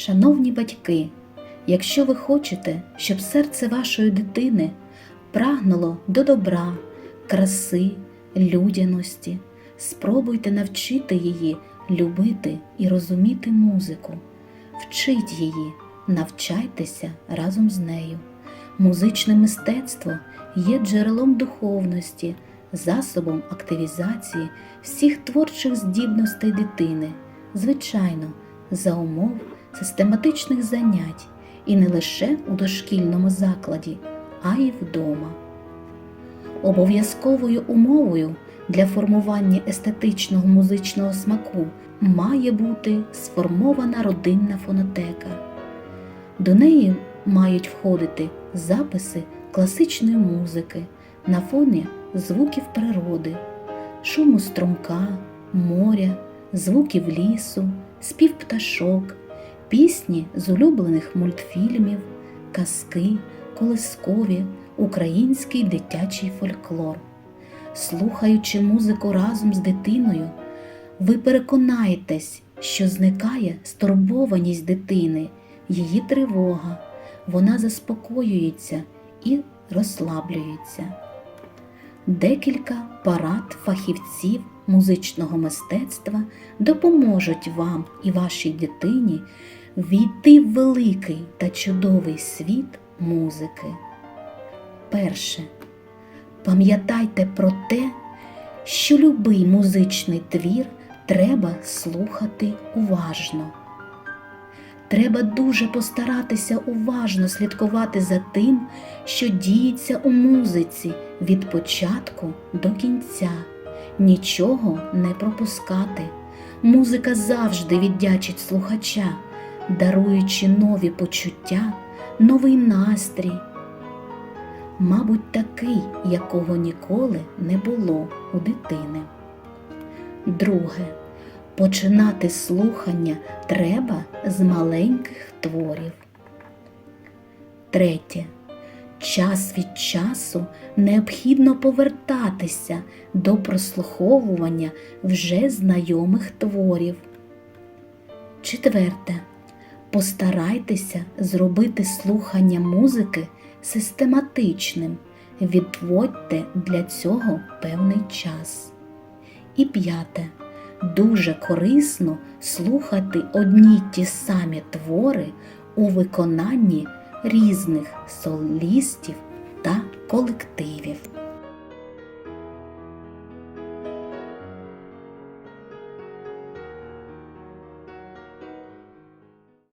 Шановні батьки, якщо ви хочете, щоб серце вашої дитини прагнуло до добра, краси, людяності, спробуйте навчити її любити і розуміти музику, вчіть її, навчайтеся разом з нею. Музичне мистецтво є джерелом духовності, засобом активізації всіх творчих здібностей дитини, звичайно, за умов систематичних занять і не лише у дошкільному закладі, а й вдома. Обов'язковою умовою для формування естетичного музичного смаку має бути сформована родинна фонотека. До неї мають входити записи класичної музики на фоні звуків природи, шуму струмка, моря, звуків лісу, спів пташок, пісні з улюблених мультфільмів, казки, колискові, український дитячий фольклор. Слухаючи музику разом з дитиною, ви переконаєтесь, що зникає стурбованість дитини, її тривога, вона заспокоюється і розслаблюється. Декілька парад фахівців музичного мистецтва допоможуть вам і вашій дитині війти в великий та чудовий світ музики. Перше. Пам'ятайте про те, що любий музичний твір треба слухати уважно. Треба дуже постаратися уважно слідкувати за тим, що діється у музиці від початку до кінця, нічого не пропускати. Музика завжди віддячить слухача, даруючи нові почуття, новий настрій. Мабуть, такий, якого ніколи не було у дитини. Друге. Починати слухання треба з маленьких творів. Третє. Час від часу необхідно повертатися до прослуховування вже знайомих творів. Четверте. Постарайтеся зробити слухання музики систематичним. Відводьте для цього певний час. І п'яте дуже корисно слухати одні ті самі твори у виконанні різних солістів та колективів.